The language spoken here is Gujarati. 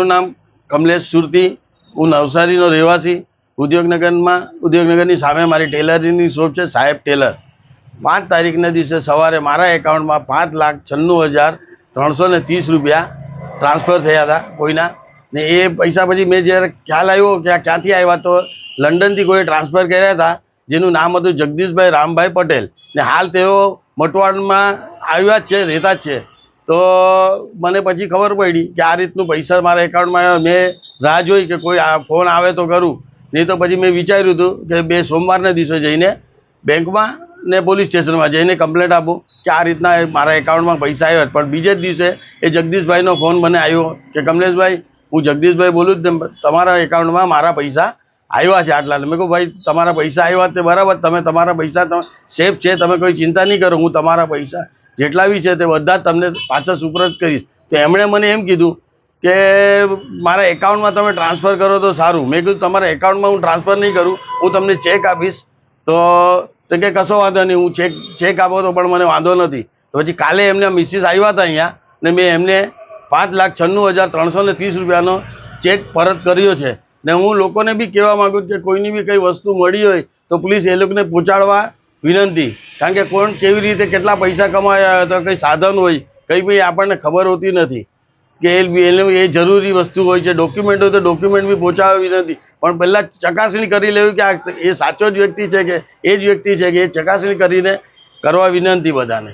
મારું નામ કમલેશ સુરતી. હું નવસારીનો રહેવાસી. ઉદ્યોગનગરમાં, ઉદ્યોગનગરની સામે મારી ટેલરની શોપ છે, સાહેબ ટેલર. પાંચ તારીખના દિવસે સવારે મારા એકાઉન્ટમાં પાંચ લાખ છન્નું હજાર ત્રણસો ને ત્રીસ રૂપિયા ટ્રાન્સફર થયા હતા કોઈના. ને એ પૈસા પછી મેં જ્યારે ખ્યાલ આવ્યો કે આ ક્યાંથી આવ્યા તો લંડનથી કોઈ ટ્રાન્સફર કર્યા હતા, જેનું નામ હતું જગદીશભાઈ રામભાઈ પટેલ. ને હાલ તેઓ મટવાડમાં આવ્યા જ છે, રહેતા જ છે. તો મને પછી ખબર પડી કે આ રીતનું પૈસા મારા એકાઉન્ટમાં મેં રાહ જોઈ કે કોઈ ફોન આવે તો કરું. નહીં તો પછી મેં વિચાર્યું હતું કે બે સોમવારના દિવસે જઈને બેંકમાં ને પોલીસ સ્ટેશનમાં જઈને કમ્પ્લેન્ટ આપું કે આ રીતના મારા એકાઉન્ટમાં પૈસા આવ્યા પણ બીજે જ દિવસે એ જગદીશભાઈનો ફોન મને આવ્યો કે કમલેશભાઈ, હું જગદીશભાઈ બોલું જ ને તમારા એકાઉન્ટમાં મારા પૈસા આવ્યા છે આટલા. મેં કહું ભાઈ, તમારા પૈસા આવ્યા તે બરાબર. તમે તમારા પૈસા સેફ છે. તમે કોઈ ચિંતા નહીં કરો. હું તમારા પૈસા જેટલા બી છે તે બધા તમને પાછા સુપરત કરીશ. તો એમણે મને એમ કીધું કે મારા એકાઉન્ટમાં તમે ટ્રાન્સફર કરો તો સારું. મેં કીધું, તમારા એકાઉન્ટમાં હું ટ્રાન્સફર નહીં કરું. હું તમને ચેક આપીશ. તો તો કે, કશો વાંધો નહીં. હું ચેક ચેક આપો તો પણ મને વાંધો નથી. તો પછી કાલે એમને મિસિસ આવ્યા હતા અહીંયા ને મેં એમને પાંચ લાખ છન્નું હજાર ત્રણસો ને ત્રીસ રૂપિયાનો ચેક પરત કર્યો છે. ને હું લોકોને બી કહેવા માગું કે કોઈની બી કંઈ વસ્તુ મળી હોય તો પ્લીઝ એ લોકોને પહોંચાડવા વિનંતી. કારણ કે કોણ કેવી રીતે કેટલા પૈસા કમાયા હતા, કંઈ સાધન હોય, કંઈ બી આપણને ખબર હોતી નથી. કે એને એ જરૂરી વસ્તુ હોય છે. ડોક્યુમેન્ટ હોય તો ડોક્યુમેન્ટ બી પહોંચાડવી નથી પણ પહેલાં ચકાસણી કરી લેવી કે આ એ સાચો જ વ્યક્તિ છે કે એ જ વ્યક્તિ છે કે એ ચકાસણી કરીને કરવા વિનંતી બધાને.